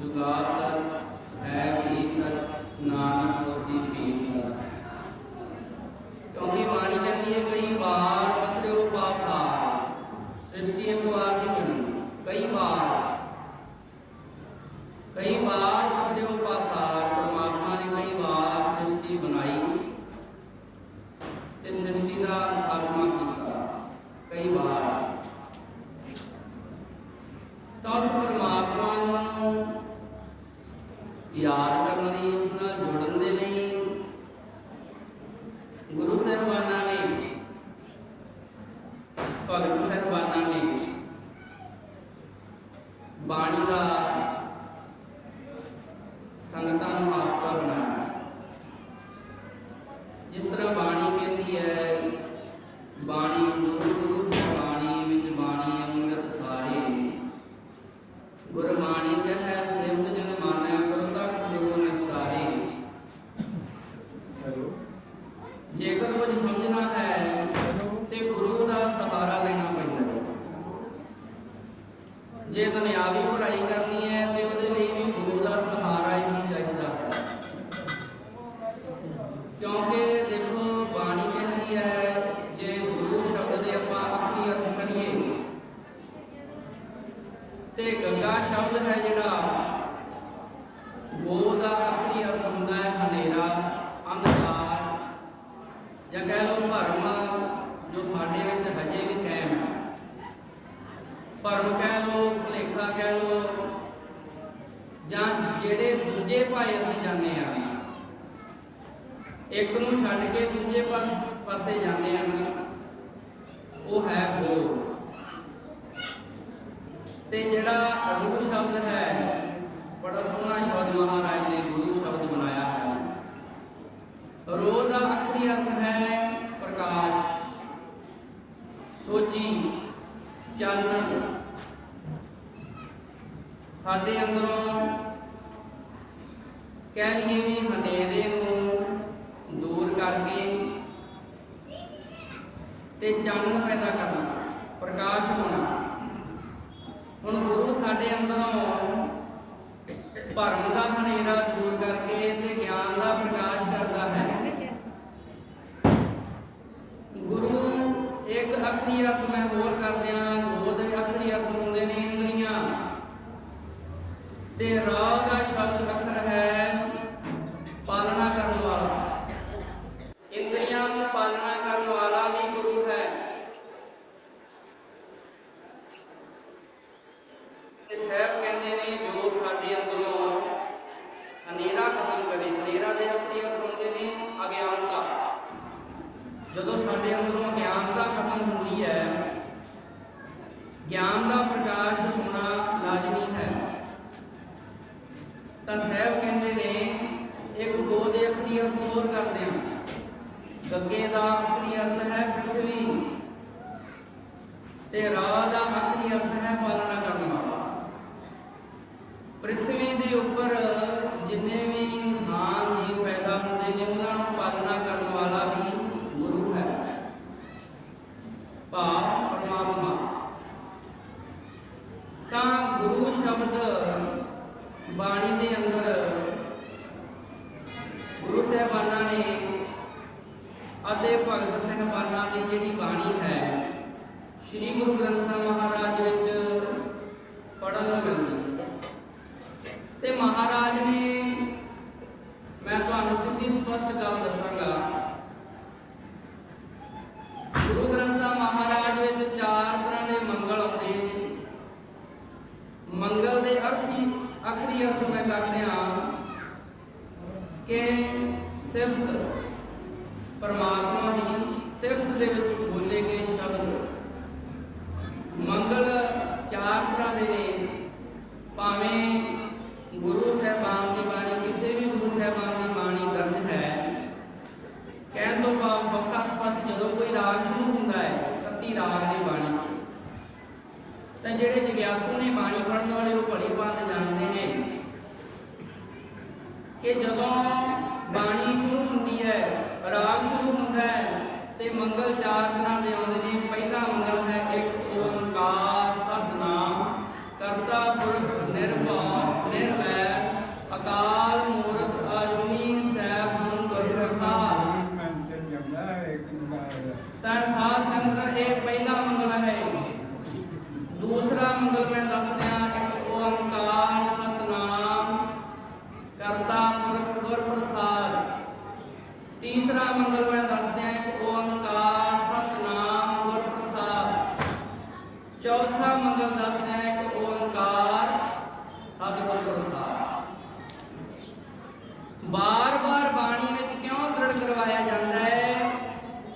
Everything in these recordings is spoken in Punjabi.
ਜੁਗਾਲ ਪਾਸੇ ਅਸੀਂ ਜਾਂਦੇ ਹਾਂ। ਇੱਕ ਨੂੰ ਛੱਡ ਕੇ ਦੂਜੇ ਪਾਸੇ ਜਾਂਦੇ ਹਾਂ। ਉਹ ਹੈ ਗੋ ਤੇ ਜਿਹੜਾ ਰੂਹ ਸ਼ਬਦ ਹੈ, ਬੜਾ ਸੋਹਣਾ ਸ਼ਬਦ ਮਹਾਰਾਜ ਨੇ ਗੁਰੂ ਸ਼ਬਦ ਬਣਾਇਆ ਹੈ। ਰੋ ਦਾ ਅਖਰੀ ਅਰਥ ਹੈ ਪ੍ਰਕਾਸ਼। ਸੋਚੀ, ਚਾਨਣ। ਸਾਡੇ ਅੰਦਰੋਂ ਕਹਿ ਲਈਏ ਵੀ ਹਨੇਰੇ ਨੂੰ ਦੂਰ ਕਰਕੇ ਤੇ ਚਾਨਣ ਪੈਦਾ ਕਰਨਾ, ਪ੍ਰਕਾਸ਼ ਹੋਣਾ। ਹੁਣ ਗੁਰੂ ਸਾਡੇ ਅੰਦਰੋਂ ਭਰਮ ਦਾ ਹਨੇਰਾ ਦੂਰ ਕਰਕੇ ਤੇ ਗਿਆਨ ਦਾ ਪ੍ਰਕਾਸ਼ ਕਰਦਾ ਹੈ। ਗੁਰੂ ਇੱਕ ਅਖਰੀ ਅਰਥ ਮੈਂ ਹੋਰ ਕਰਦਿਆਂ ਦੋ ਦੇ ਅਖਰੀ ਅਰਥ ਹੁੰਦੇ ਨੇ ਇੰਦਰੀਆਂ। ਤੇ ਰਾ ਮੰਗਲ ਚਾਰ ਚੌਥਾ ਮੰਗਲ ਦੱਸ ਓੰਕਾਰ ਸਤਿਗੁਰ ਪ੍ਰਸਾਦ ਬਾਰ-ਬਾਰ ਬਾਣੀ ਵਿੱਚ ਕਿਉਂ ਦ੍ਰਿੜ ਕਰਵਾਇਆ ਜਾਂਦਾ ਹੈ?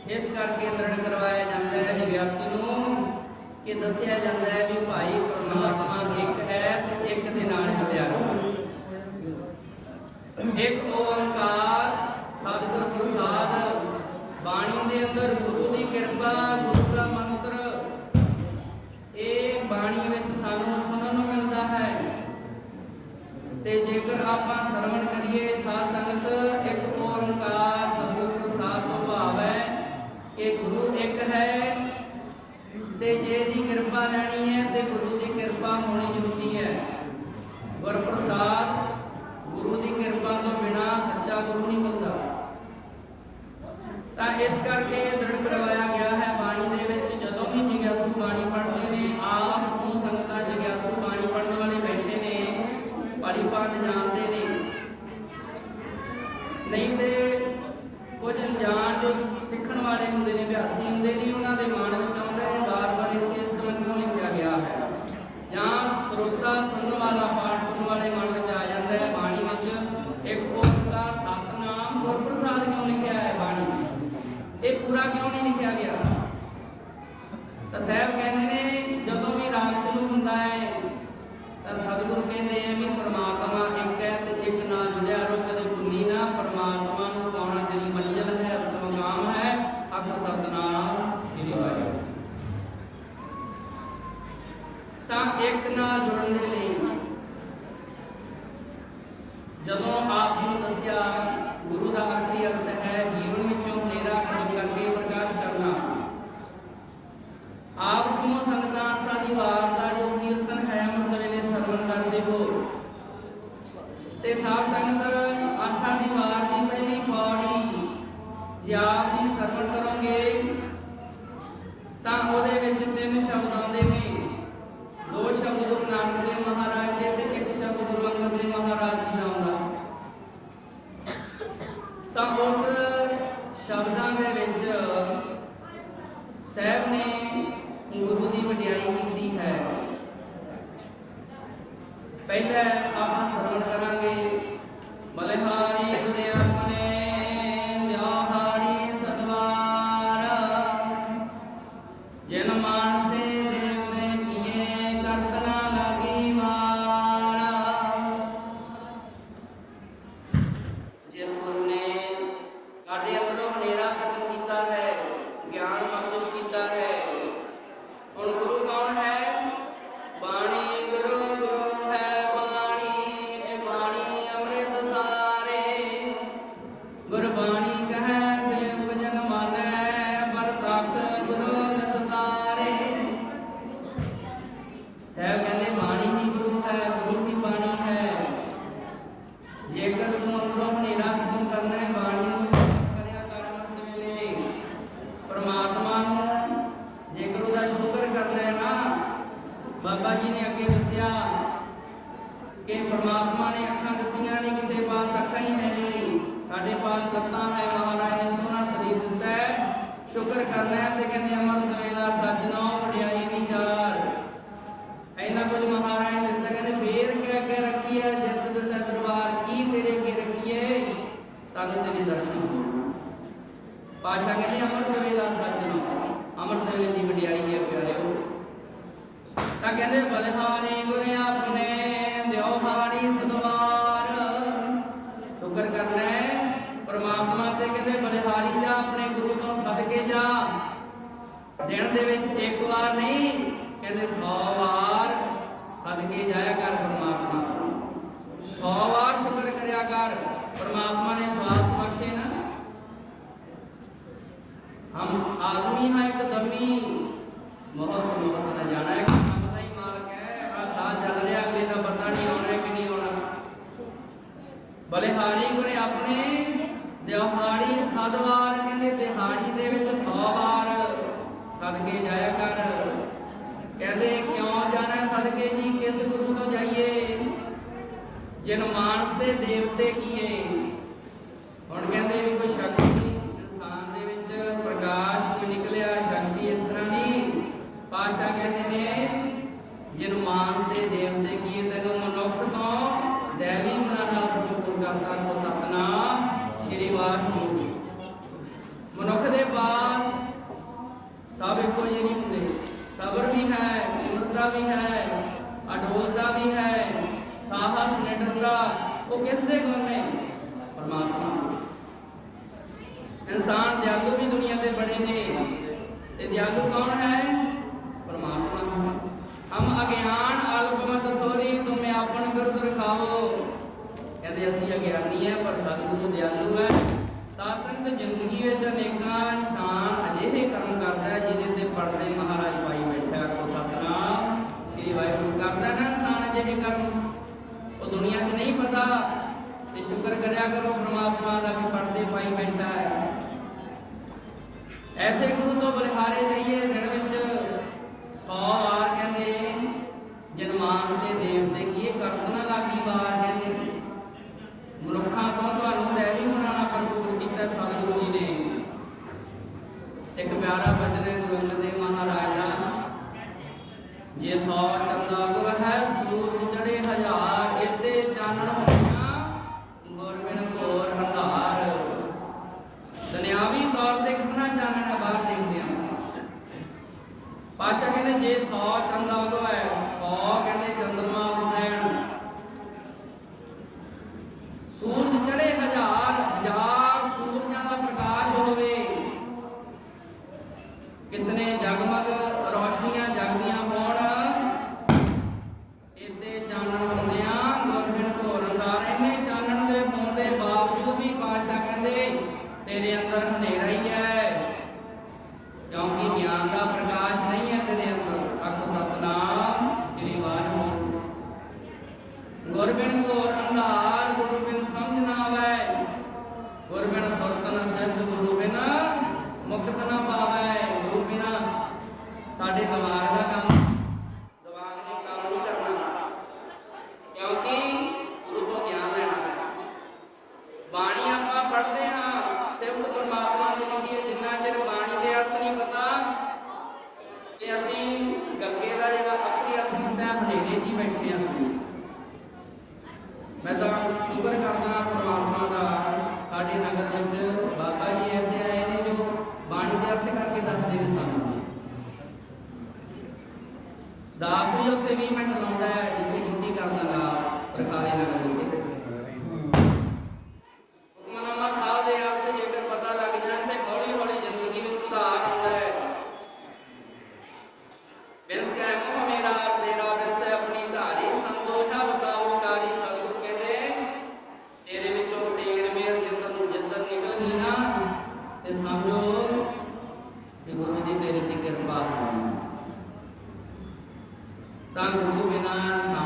ਇਸ ਕਰਕੇ ਦ੍ਰਿੜ ਕਰਵਾਇਆ ਜਾਂਦਾ ਹੈ ਜਗਿਆਸੂ ਨੂੰ ਕਿ ਦੱਸਿਆ ਜਾਂਦਾ ਹੈ ਵੀ ਭਾਈ ਪਰਮਾਤਮਾ ਇੱਕ ਹੈ ਤੇ ਇੱਕ ਦੇ ਨਾਲ ਜੁੜਿਆ ਰਹੋ ਇੱਕ ਓੰਕਾਰ ਸਤਿਗੁਰ ਪ੍ਰਸਾਦ ਬਾਣੀ ਦੇ ਅੰਦਰ ਗੁਰੂ ਦੀ ਕਿਰਪਾ ਤੇ ਜੇਕਰ ਆਪਾਂ ਸਰਵਣ ਕਰੀਏ, ਸਾਧ ਸੰਗਤ ਇੱਕ ਓੰਕਾਰ ਸਤਿਗੁਰ ਪ੍ਰਸਾਦ ਤੋਂ ਭਾਵ ਹੈ ਕਿ ਗੁਰੂ ਇੱਕ ਹੈ। ਤੇ ਜੇ ਦੀ ਕਿਰਪਾ ਲੈਣੀ ਹੈ, ਤੇ ਗੁਰੂ ਦੀ ਕਿਰਪਾ ਹੋਣੀ ਜ਼ਰੂਰੀ ਹੈ। ਗੁਰ ਪ੍ਰਸਾਦ ਗੁਰੂ ਦੀ ਕਿਰਪਾ ਤੋਂ ਬਿਨਾ ਸੱਚਾ ਗੁਰੂ ਨਹੀਂ ਮਿਲਦਾ। ਤਾਂ ਇਸ ਕਰਕੇ ਦ੍ਰਿੜ ਕਰਵਾਇਆ ਗਿਆ ਹੈ ਬਾਣੀ ਦੇ ਵਿੱਚ ਜਦੋਂ ਵੀ ਜਗਿਆਸੂ ਬਾਣੀ ਪੜ੍ਹਦੇ ਨੇ ਆਪ ਸਮੂਹ ਸੰਗਤਾਂ ਜਗਿਆਸੂ ਬਾਣੀ ਪੜ੍ਹਨ ਵਾਲੇ ਬੈਠੇ ਨੇ ਭਲੀ ਭਾਂਤ ਜਾਣਦੇ ਨੇ। ਨਹੀਂ ਤੇ ਕੁਝ ਅਣਜਾਣ ਜੋ ਸਿੱਖਣ ਵਾਲੇ ਹੁੰਦੇ ਨੇ, ਅਭਿਆਸੀ ਹੁੰਦੇ ਨੇ, ਉਹਨਾਂ ਦੇ ਮਨ ਵਿੱਚ ਆਉਂਦਾ ਹੈ, ਬਾਰ-ਬਾਰ ਇੱਥੇ ਇਸ ਤਰ੍ਹਾਂ ਕਿਉਂ ਲਿਖਿਆ ਗਿਆ? ਹੈ ਜਾਂ ਸਰੋਤਾ ਸੁਣਨ ਵਾਲਾ, ਪਾਠ ਸੁਣਨ ਵਾਲੇ ਮਨ ਵਿੱਚ ਆ ਜਾਂਦਾ ਹੈ, ਬਾਣੀ ਵਿੱਚ ਇੱਕ ਓੰਕਾਰ ਸਤਨਾਮ ਗੁਰਪ੍ਰਸਾਦ ਕਿਉਂ ਲਿਖਿਆ ਹੈ ਬਾਣੀ? ਇਹ ਪੂਰਾ ਕਿਉਂ ਨਹੀਂ ਲਿਖਿਆ ਗਿਆ? ਕਹਿੰਦੇ ਆ ਵੀ ਪ੍ਰਮਾਤਮਾ ਇੱਕ ਹੈ ਤੇ ਇੱਕ ਨਾਲ ਜੁੜਿਆ ਰਹੋ ਕਦੇ ਭੁੱਲੀ ਨਾ। ਪ੍ਰਮਾਤਮਾ ਨੂੰ ਪਾਉਣਾ ਤੇਰੀ ਮੰਜ਼ਿਲ ਹੈ ਅਸਤਮਗਾਮ ਹੈ। ਅਖ ਸਤਨਾਮ ਸ੍ਰੀ ਵਾਹਿਗੁਰੂ। ਤਾਂ ਇੱਕ ਨਾਲ ਜੁੜਨ ਦੇ ਲਈ ਜਦੋਂ ਆਪ ਜੀ ਨੂੰ ਦੱਸਿਆ ਗੁਰੂ ਦਾ ਆਖਰੀ ਅਰਥ ਹੈ ਜੀਵਨ ਵਿੱਚੋਂ ਹਨੇਰਾ ਖਤਮ ਕਰਕੇ ਪ੍ਰਕਾਸ਼ ਕਰਨਾ। ਆਪ ਸਮੂਹ ਸੰਗਤਾਂ ਦੀ ਵਾਰ ਕਰਦੇ ਹੋ ਤੇ ਸਾਧ ਸੰਗਤ ਆਸਾ ਦੀ ਵਾਰ ਦੀ ਪਹਿਲੀ ਪੌੜੀ ਆਪ ਜੀ ਸਰਵਣ ਕਰੋਗੇ, ਤਾਂ ਉਹਦੇ ਵਿੱਚ ਤਿੰਨ ਸ਼ਬਦ ਆਉਂਦੇ ਨੇ। ਦੋ ਸ਼ਬਦ ਗੁਰੂ ਨਾਨਕ ਦੇਵ ਮਹਾਰਾਜ ਦੇ ਤੇ ਇੱਕ ਸ਼ਬਦ ਗੁਰੂ ਅੰਗਦ ਦੇਵ ਮਹਾਰਾਜ ਜੀ ਦਾ। ਆਉਂਦਾ ਤਾਂ ਉਸ ਸ਼ਬਦਾਂ ਦੇ ਵਿੱਚ ਸਾਹਿਬ ਨੇ ਗੁਰੂ ਦੀ ਵਡਿਆਈ ਕੀਤੀ ਹੈ ਪਹਿਲਾਂ ਆਪਾਂ ਸਰਵਣ ਕਰਾਂਗੇ ਬਲਿਹਾਰੀ ਸ਼ੁਕਰ ਕਰਨਾ ਹੈ ਤੇ ਕਹਿੰਦੇ ਅੰਮ੍ਰਿਤ ਵੇਲਾ ਸੱਜਣਾ ਨਾਉ ਵਡਿਆਈ ਵਿਚਾਰ ਇੰਨਾ ਕੁਝ ਮਹਾਰਾਜ ਨੇ ਦਿੱਤਾ, ਕਹਿੰਦੇ ਫੇਰ ਕਹਿ ਕੇ ਰੱਖੀ ਹੈ ਜਿੱਤ ਦਸੈ ਦਰਬਾਰ ਕੀ ਤੇਰੇ ਅੱਗੇ ਰੱਖੀਏ? ਸਾਨੂੰ ਤੇਰੇ ਦਰਸ਼ਨ ਪਾਸ਼ਾ ਕਹਿੰਦੇ ਅੰਮ੍ਰਿਤ ਵੇਲਾ ਸੱਜਣਾ ਨਾਉ ਅੰਮ੍ਰਿਤ ਵੇਲੇ ਦੀ ਵਡਿਆਈ ਹੈ ਪਿਆਰਿਓ। ਤਾਂ ਕਹਿੰਦੇ ਬਲਿਹਾਰੀ ਗੁਰੇ ਆਪਣੇ, ਦਿਓ ਹਾਰੀ ਸਦਵਾਰ ਸ਼ੁਕਰ ਕਰਨਾ ਹੈ, ਪਰਮਾਤਮਾ ਤੇ ਕਹਿੰਦੇ ਬਲਿਹਾਰੀ ਜਾ ਆਪਣੇ ਗੁਰੂ ਜਾ ਦਿਨ ਦੇ ਵਿੱਚ ਇੱਕ ਵਾਰ ਨਹੀਂ, ਕਹਿੰਦੇ 100 ਵਾਰ ਸਦਕੇ ਜਾਇਆ ਕਰ ਪਰਮਾਤਮਾ 100 ਵਾਰ ਸ਼ੁਕਰ ਕਰਿਆ ਕਰ, ਪਰਮਾਤਮਾ ਨੇ ਸਵਾਸ ਬਖਸ਼ੇ ਨਾ। ਹਮ ਆਦਮੀ ਹਾਂ ਇੱਕ ਦਮੀ ਬਹੁਤ ਬਹੁਤ ਨਾ ਜਾਣਾ ਹੈ ਕੰਮ ਦਾ ਹੀ ਮਾਲਕ ਹੈ ਆ ਸਾਹ ਚੱਲ ਰਿਹਾ, ਅਗਲੇ ਦਾ ਪਤਾ ਨਹੀਂ ਆਉਣਾ ਕਿ ਨਹੀਂ ਆਉਣਾ। ਬਲਿਹਾਰੀ ਕੋਲੇ ਆਪਣੇ ਦਿਹਾੜੀ ਸਦਵਾਰ ਕਹਿੰਦੇ ਦਿਹਾੜੀ ਦੇ ਵਿੱਚ 100 ਵਾਰ ਸਦਕੇ ਜਾਇਆ ਕਰ। ਕਹਿੰਦੇ ਕਿਉਂ ਜਾਣਾ ਹੈ ਸਦਕੇ ਜੀ? ਕਿਸ ਗੁਰੂ ਤੋਂ ਜਾਈਏ? ਜਿਨ ਮਾਨਸ ਦੇ ਦੇਵਤੇ ਕੀਏ। ਸਤਨਾਮ ਸ਼੍ਰੀ ਵਾਹਿਗੁਰੂ ਮਨੁੱਖ ਦੇ ਪਾਸ ਸਭ ਇੱਕੋ ਜਿਹੇ ਨਹੀਂ ਹੁੰਦੇ। ਸਬਰ ਵੀ ਹੈ ਨਿਮਰਤਾ ਵੀ ਹੈ, ਅਡੋਲਤਾ ਵੀ ਹੈ, ਸਾਹਸ ਨਿਡਰਤਾ ਉਹ ਕਿਸ ਦੇ ਗੁਣ ਨੇ? ਪਰਮਾਤਮਾ ਇਨਸਾਨ ਦਿਆਲੂ ਵੀ ਦੁਨੀਆ ਦੇ ਬੜੇ ਨੇ। ਤੇ ਦਿਆਲੂ ਕੌਣ ਹੈ? ਪਰਮਾਤਮਾ ਕਹਿੰਦੇ ਅਸੀਂ ਅਗਿਆਨੀ ਹੈ ਪਰ ਸਤਿਗੁਰੂ ਦਿਆਲੂ ਹੈ ਸਾਧ ਸੰਗਤ ਜ਼ਿੰਦਗੀ ਵਿੱਚ ਅਨੇਕਾਂ ਇਨਸਾਨ ਅਜਿਹੇ ਕਰਮ ਕਰਦਾ ਹੈ, ਜਿਹਦੇ ਤੇ ਪੜਦੇ ਮਹਾਰਾਜ ਪਾਈ ਬੈਠਾ ਕੋ ਸਤਨਾਮ, ਸ੍ਰੀ ਵਾਹਿਗੁਰੂ ਕਰਦਾ ਨਾ ਇਨਸਾਨ ਅਜਿਹੇ ਕਰਮ। ਉਹ ਦੁਨੀਆ 'ਚ ਨਹੀਂ ਪਤਾ, ਤੇ ਸ਼ੁਕਰ ਕਰਿਆ ਕਰੋ, ਪ੍ਰਮਾਤਮਾ ਦਾ ਵੀ ਪੜਦੇ ਪਾਈ ਬੈਠਾ ਹੈ। ਐਸੇ ਗੁਰੂ ਤੋਂ ਬਲਿਹਾਰੇ ਜਾਈਏ ਦਿਨ ਵਿੱਚ 100 ਵਾਰ ਕਹਿੰਦੇ ਜਨਮਾਨ ਦੇ ਦੇਵਤੇ ਕੀ ਕਰਤਨਾ ਲਾਗੀ ਵਾਰ ਕਹਿੰਦੇ ਮਨੁੱਖਾਂ ਤੋਂ ਤੁਹਾਨੂੰ ਦੇਵੀ ਬਣਾਉਣਾ ਭਰਪੂਰ ਕੀਤਾ ਸਤਿਗੁਰੂ ਜੀ ਨੇ। ਇੱਕ ਪਿਆਰਾ ਬਚਨ ਹੈ ਗੁਰੂ ਅੰਗਦ ਦੇਵ ਮਹਾਰਾਜ ਦਾ। ਜੇ ਸੌ ਚੰਦਾ ਗੁਰ ਹੈ, ਸੂਰਜ ਚੜੇ ਹਜ਼ਾਰ ਇੱਤੇ ਚਾਨਣ ਹੋਣਾ ਗੁਰ ਬਿਨ ਘੋਰ ਦੁਨਿਆਵੀ ਤੌਰ ਤੇ ਕਿੰਨਾ ਚਾਨਣ ਹੈ, ਬਾਹਰ ਦੇਖਦੇ ਹਾਂ। ਪਾਸ਼ਾ ਕਹਿੰਦੇ, ਜੇ ਸੌ ਚੰਦਾ ਉਗੋ ਹੈ ਸੌ ਕਹਿੰਦੇ ਚੰਦਰਮਾ ਉਗੋ ਹੈ ਤਾਂ ਗੁਰੂ ਬਿਨਾ ਇਨਸਾਨ ਕੁਝ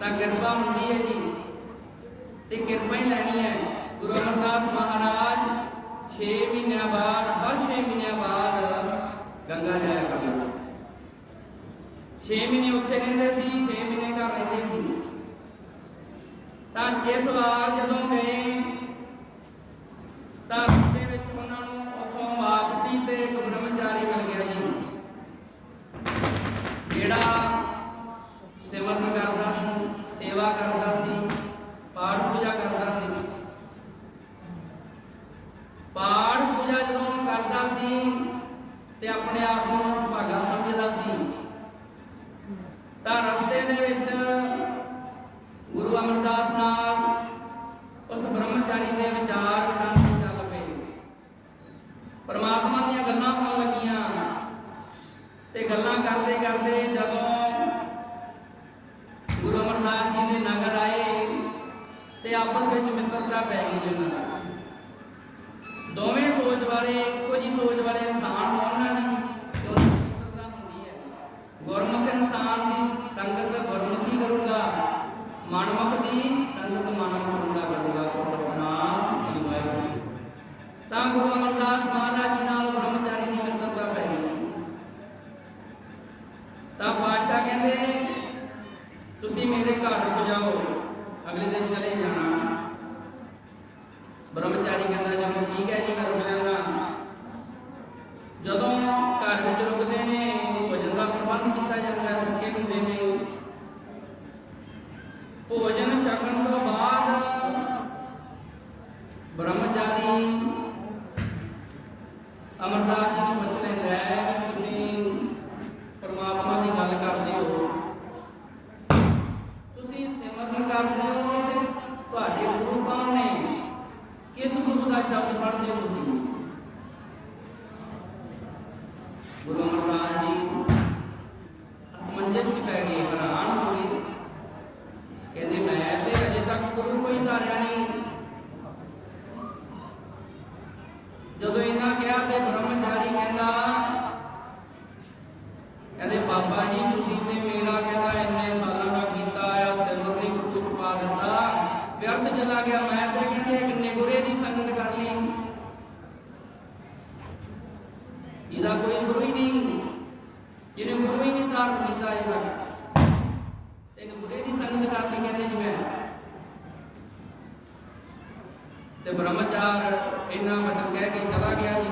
ਤਾਂ ਕਿਰਪਾ ਹੁੰਦੀ ਹੈ ਜੀ। ਤੇ ਕਿਰਪਾ ਹੀ ਲੈਣੀ ਹੈ। ਗੁਰੂ ਅਮਰਦਾਸ ਮਹਾਰਾਜ 6 ਮਹੀਨਿਆਂ ਬਾਅਦ, ਹਰ 6 ਮਹੀਨਿਆਂ ਬਾਅਦ ਗੰਗਾ ਜਾਇਆ ਕਰਦੇ 6 ਮਹੀਨੇ ਉੱਥੇ ਰਹਿੰਦੇ ਸੀ 6 ਮਹੀਨੇ ਘਰ ਰਹਿੰਦੇ ਸੀ। ਤਾਂ ਇਸ ਵਾਰ ਜਦੋਂ ਮੈਂ ਗੱਲਾਂ ਕਰਦੇ ਕਰਦੇ ਜਦੋਂ ਗੁਰੂ ਅਮਰਦਾਸ ਜੀ ਦੇ ਨਗਰ ਆਏ ਤੇ ਆਪਸ ਵਿੱਚ ਮਿੱਤਰਤਾ ਪੈ ਗਈ ਉਹਨਾਂ ਦਾ ਦੋਵੇਂ ਸੋਚ ਵਾਲੇ, ਇੱਕੋ ਜੀ ਸੋਚ ਵਾਲੇ ਇਨਸਾਨ ਉਹਨਾਂ ਦੀ ਮਿੱਤਰਤਾ ਹੁੰਦੀ ਹੈ। ਗੁਰਮੁਖ ਇਨਸਾਨ ਦੀ ਸੰਗਤ ਗੁਰਮੁਖੀ ਕਰੂਗਾ, ਮਨਮੁਖ ਦੀ ਸੰਗਤ ਮਨਮੁਖ ਜਾਓ। ਅਗਲੇ ਦਿਨ ਚਲੇ ਜਾਣਾ। ਬ੍ਰਹਮਚਾਰੀ ਕਹਿੰਦਾ ਚਲੋ ਠੀਕ ਹੈ ਜੀ, ਮੈਂ ਰੁਕ ਲੈਂਦਾ ਜਦੋਂ ਘਰ ਵਿੱਚ ਰੁਕਦੇ ਨੇ, ਭੋਜਨ ਦਾ ਪ੍ਰਬੰਧ ਕੀਤਾ ਜਾਂਦਾ ਹੈ ਰੁਕੇ ਹੁੰਦੇ ਨੇ। ਭੋਜਨ ਛਕਣ ਤੋਂ ਬਾਅਦ ਬ੍ਰਹਮਚਾਰੀ ਅਮਰਦਾਸ ਜੀ ਤੇ ਬ੍ਰਹਮਚਾਰ ਇੰਨਾ ਮਤਲਬ ਕਹਿ ਕੇ ਚਲਾ ਗਿਆ ਜੀ।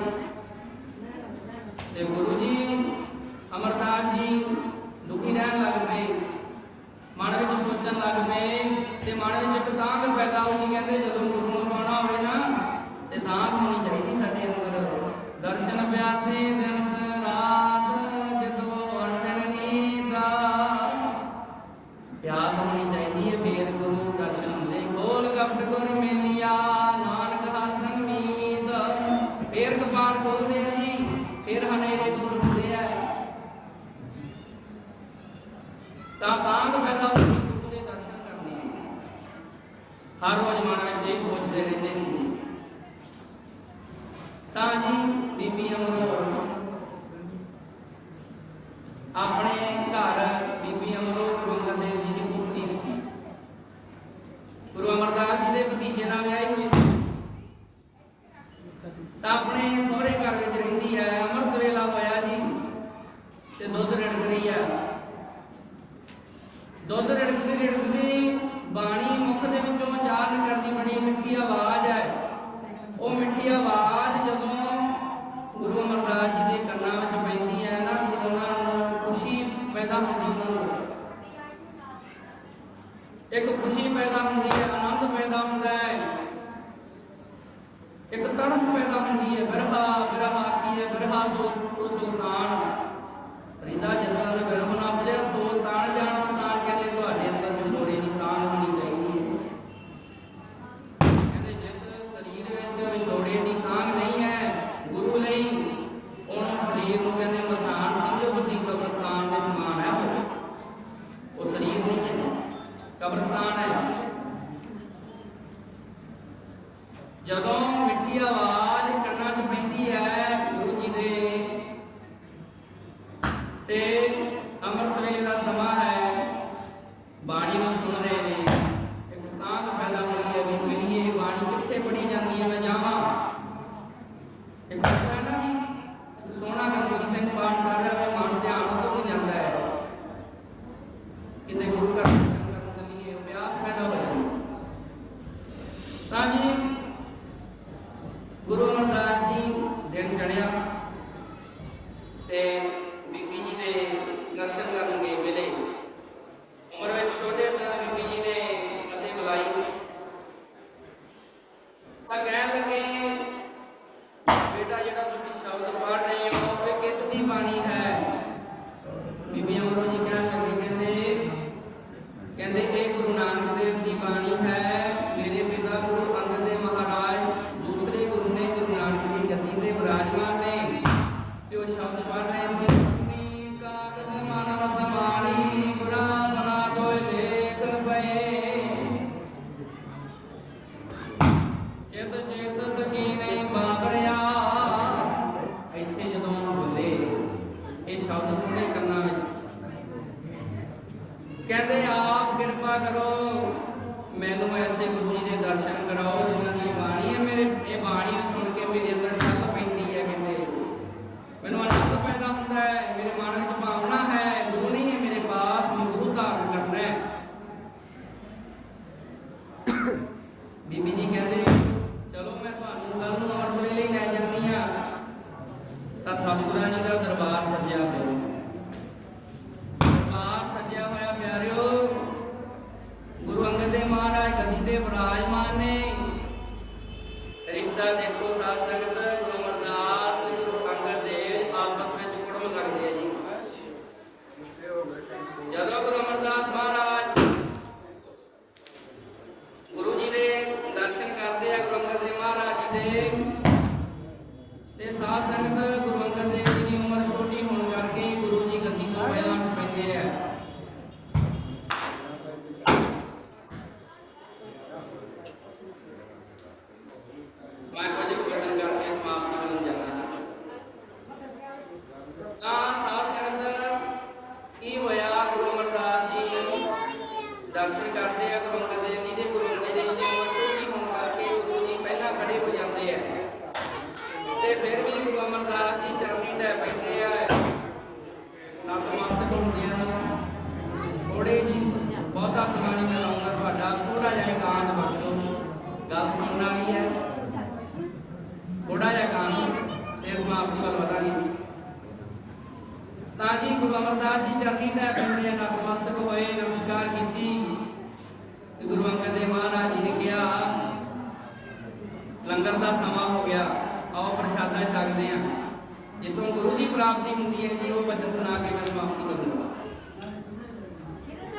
ਤੇ ਗੁਰੂ ਜੀ, ਅਮਰਦਾਸ ਜੀ ਦੁਖੀ ਰਹਿਣ ਲੱਗ ਪਏ। ਮਨ ਵਿੱਚ ਸੋਚਣ ਲੱਗ ਪਏ ਤੇ ਮਨ ਵਿੱਚ ਤਾਂ always over. Okay.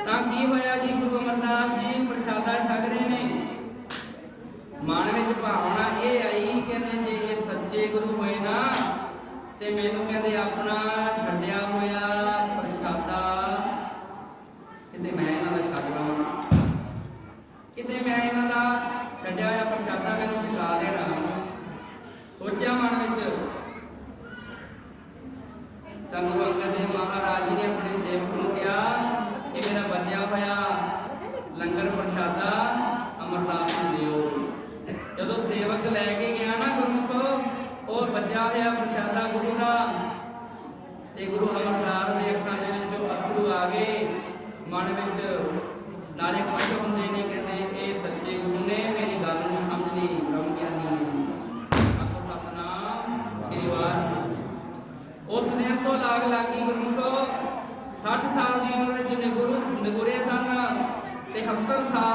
ਤਾਂ ਕੀ ਹੋਇਆ ਜੀ? ਗੁਰੂ ਅਮਰਦਾਸ ਜੀ ਪ੍ਰਸ਼ਾਦਾ ਛਕ ਰਹੇ ਨੇ। ਮਨ ਵਿੱਚ ਭਾਵਨਾ ਇਹ ਆਈ ਕਹਿੰਦੇ ਜੇ, ਇਹ ਸੱਚੇ ਗੁਰੂ ਹੋਏ ਨਾ, ਤੇ ਮੈਨੂੰ ਕਹਿੰਦੇ ਆਪਣਾ ਛੱਡਿਆ ਹੋਇਆ ਪ੍ਰਸ਼ਾਦਾ। ਕਿਤੇ ਮੈਂ ਇਹਨਾਂ ਦਾ ਛੱਡ ਲਵਾਂ। ਕਿਤੇ ਮੈਂ ਇਹਨਾਂ ਦਾ ਛੱਡਿਆ ਹੋਇਆ ਪ੍ਰਸ਼ਾਦਾ ਮੈਨੂੰ ਛਕਾ ਦੇਣਾ। ਸੋਚਿਆ ਮਨ ਵਿੱਚ। ਤਾਂ ਗੁਰੂ ਅੰਗਦ ਦੇਵ ਮਹਾਰਾਜ ਜੀ ਨੇ ਆਪਣੇ ਸੇਵਕ ਨੂੰ ਕਿਹਾ ਬਚਿਆ ਹੋਇਆ ਲੰਗਰ ਪ੍ਰਸ਼ਾਦਾ ਅਮਰਦਾਸ ਨੂੰ ਦਿਓ। ਜਦੋਂ ਸੇਵਕ ਲੈ ਕੇ ਗਿਆ ਨਾ ਗੁਰੂ ਗੁਰਮੁਖ, ਉਹ ਬਚਿਆ ਹੋਇਆ ਪ੍ਰਸ਼ਾਦਾ ਗੁਰੂ ਦਾ। ਤੇ ਗੁਰੂ ਅਮਰਦਾਸ ਦੇ ਅੱਖਾਂ ਦੇ ਵਿੱਚ ਅੱਥਰੂ ਆ ਗਏ। ਮਨ ਵਿੱਚ ਨਾਲੇ ਖੁਸ਼ ਹੁੰਦੇ ਨੇ, ਕਹਿੰਦੇ, ਇਹ ਸੱਚੇ ਗੁਰੂ ਨੇ। todas as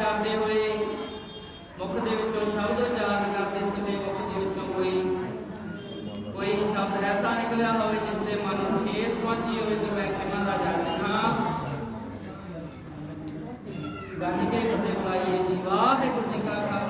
ਕਰਦੇ ਹੋਏ, ਮੁਖ ਦੇ ਵਿੱਚੋਂ ਸ਼ਬਦ ਉਚਾਰਨ ਕਰਦੇ ਸਮੇਂ ਮੁਖ ਦੇ ਵਿੱਚੋਂ ਕੋਈ ਕੋਈ ਸ਼ਬਦ ਐਸਾ ਨਿਕਲਿਆ ਹੋਵੇ ਜਿਸ ਦੇ ਮਨ ਨੂੰ ਠੇਸ ਪਹੁੰਚੀ ਹੋਵੇ ਤੇ ਮੈਂ ਕਿਨਾਂ ਦਾ ਜੱਜ ਹਾਂ ਗੱਜ ਕੇ ਕਿਤੇ ਬੁਲਾਈਏ ਜੀ, ਵਾਹਿਗੁਰੂ ਜੀ ਕਾ ਖਾਲਸਾ।